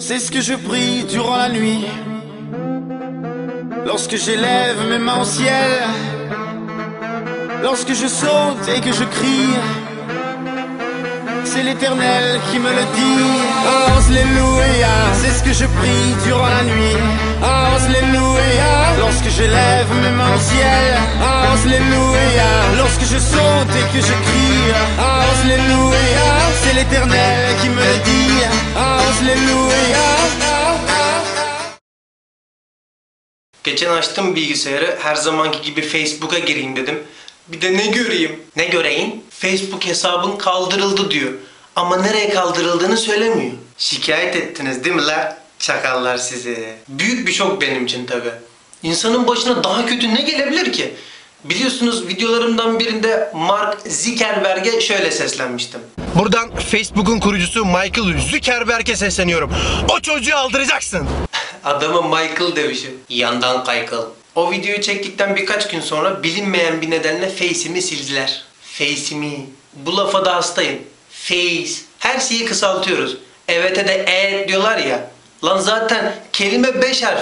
C'est ce que je prie durant la nuit. Lorsque j'élève mes mains au ciel. Lorsque je saute et que je crie. C'est l'éternel qui me le dit. Alléluia. C'est ce que je prie durant la nuit. Alléluia. Lorsque j'élève mes mains au ciel. Alléluia. Lorsque je saute et que je crie. Alléluia. C'est l'éternel qui me le dit. Geçen açtım bilgisayarı. Her zamanki gibi Facebook'a gireyim dedim. Bir de ne göreyim? Ne göreyim? Facebook hesabın kaldırıldı diyor. Ama nereye kaldırıldığını söylemiyor. Şikayet ettiniz değil mi la? Çakallar sizi. Büyük bir şok benim için tabi. İnsanın başına daha kötü ne gelebilir ki? Biliyorsunuz videolarımdan birinde Mark Zuckerberg'e şöyle seslenmiştim. Buradan Facebook'un kurucusu Michael Zuckerberg'e sesleniyorum. O çocuğu aldıracaksın. Adamı Michael demişim. Yandan kaykıl. O videoyu çektikten birkaç gün sonra bilinmeyen bir nedenle Face'imi sildiler. Face'imi. Bu lafa da hastayım. Face. Her şeyi kısaltıyoruz. Evet'e de e diyorlar ya. Lan zaten kelime 5 harf.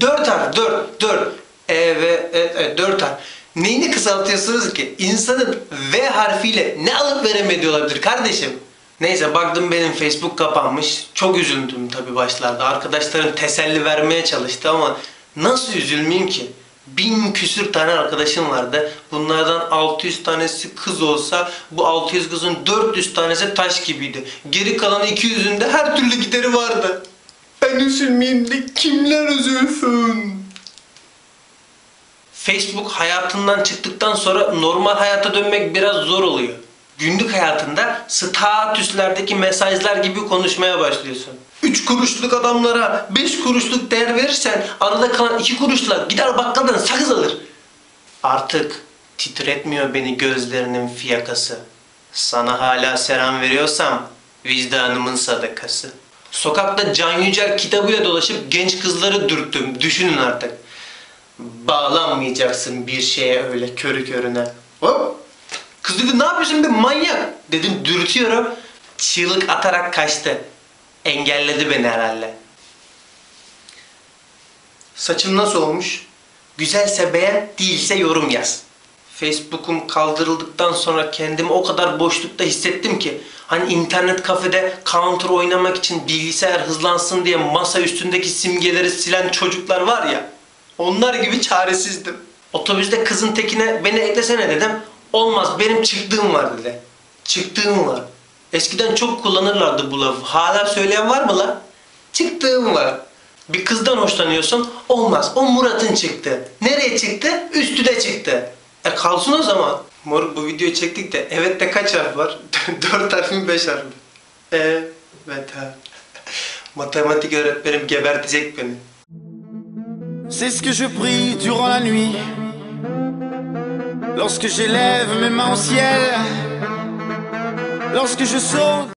4 harf. 4. 4. E ve e, e, 4 harf. Neyini kısaltıyorsunuz ki? İnsanın V harfiyle ne alıp veremediği olabilir kardeşim? Neyse baktım benim Facebook kapanmış. Çok üzüldüm tabii başlarda. Arkadaşlarım teselli vermeye çalıştı ama nasıl üzülmeyeyim ki? Bin küsür tane arkadaşım vardı. Bunlardan 600 tanesi kız olsa bu 600 kızın 400 tanesi taş gibiydi. Geri kalan 200'ünde her türlü gideri vardı. Ben üzülmeyeyim de kimler üzülsün? Facebook hayatından çıktıktan sonra normal hayata dönmek biraz zor oluyor. Günlük hayatında statüslerdeki mesajlar gibi konuşmaya başlıyorsun. 3 kuruşluk adamlara 5 kuruşluk değer verirsen arada kalan 2 kuruşla gider bakkaldan sakız alır. Artık titretmiyor beni gözlerinin fiyakası. Sana hala selam veriyorsam vicdanımın sadakası. Sokakta Can Yücel kitabıyla dolaşıp genç kızları dürttüm. Düşünün artık. Bağlanmayacaksın bir şeye öyle körü körüne. Hop! Kız dedi ne yapıyorsun be manyak? Dedim dürtüyorum. Çığlık atarak kaçtı. Engelledi beni herhalde. Saçım nasıl olmuş? Güzelse beğen, değilse yorum yaz. Facebook'um kaldırıldıktan sonra kendimi o kadar boşlukta hissettim ki hani internet kafede counter oynamak için bilgisayar hızlansın diye masa üstündeki simgeleri silen çocuklar var ya onlar gibi çaresizdim. Otobüste kızın tekine beni eklesene dedim. Olmaz benim çıktığım var dedi. Çıktığım var. Eskiden çok kullanırlardı bu lafı. Hala söyleyen var mı la? Çıktığım var. Bir kızdan hoşlanıyorsun. Olmaz. O Murat'ın çıktı. Nereye çıktı? Üstüne çıktı. E kalsın o zaman. Moruk bu videoyu çektik de evet de kaç harf var? 4 harf mi 5 harf mi? Evet ha. Matematik öğretmenim gebertecek beni. C'est ce que je prie durant la nuit. Lorsque j'élève mes mains au ciel. Lorsque je saute.